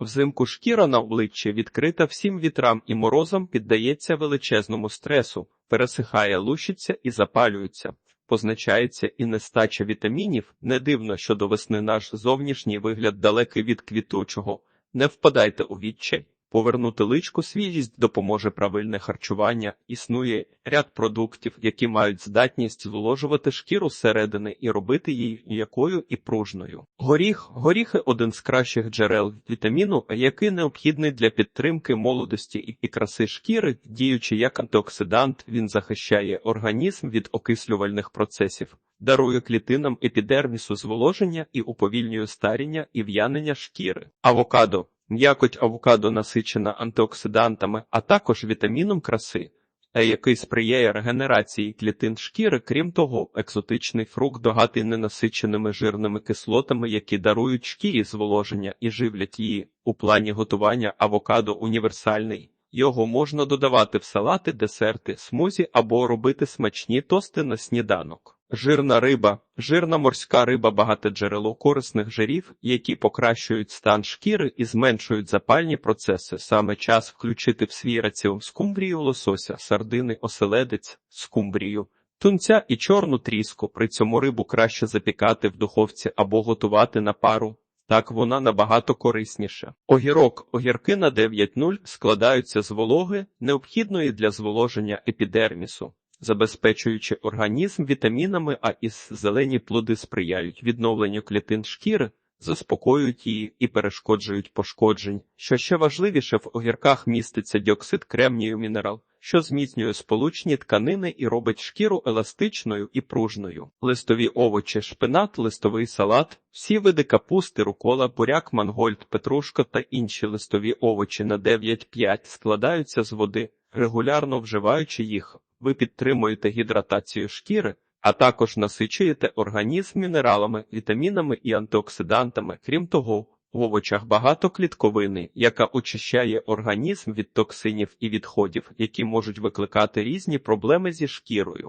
Взимку шкіра на обличчі відкрита всім вітрам і морозам піддається величезному стресу, пересихає, лущиться і запалюється. Позначається і нестача вітамінів. Не дивно, що до весни наш зовнішній вигляд далекий від квітучого. Не впадайте у відчай. Повернути личку свіжість допоможе правильне харчування. Існує ряд продуктів, які мають здатність зволожувати шкіру зсередини і робити її м'якою і пружною. Горіх горіхи один з кращих джерел вітаміну, який необхідний для підтримки молодості і- краси шкіри, діючи як антиоксидант, він захищає організм від окислювальних процесів. Дарує клітинам епідермісу зволоження і уповільнює старіння і в'янення шкіри. Авокадо М'якоть авокадо насичена антиоксидантами, а також вітаміном краси, е, який сприяє регенерації клітин шкіри. Крім того, екзотичний фрукт догатий ненасиченими жирними кислотами, які дарують шкірі зволоження і живлять її. У плані готування авокадо універсальний. Його можна додавати в салати, десерти, смузі або робити смачні тости на сніданок. Жирна риба. Жирна морська риба багате джерело корисних жирів, які покращують стан шкіри і зменшують запальні процеси. Саме час включити в свій раціон скумбрію лосося, сардини, оселедець, скумбрію, тунця і чорну тріску. При цьому рибу краще запікати в духовці або готувати на пару. Так вона набагато корисніша. Огірок. Огірки на 9.0 складаються з вологи, необхідної для зволоження епідермісу, забезпечуючи організм вітамінами, а із зелені плоди сприяють відновленню клітин шкіри, заспокоюють її і перешкоджують пошкоджень. Що ще важливіше, в огірках міститься діоксид кремнію мінерал, що зміцнює сполучні тканини і робить шкіру еластичною і пружною. Листові овочі, шпинат, листовий салат, всі види капусти, рукола, буряк, мангольд, петрушка та інші листові овочі на 9-5 складаються з води, регулярно вживаючи їх. Ви підтримуєте гідратацію шкіри, а також насичуєте організм мінералами, вітамінами і антиоксидантами. Крім того, в овочах багато клітковини, яка очищає організм від токсинів і відходів, які можуть викликати різні проблеми зі шкірою.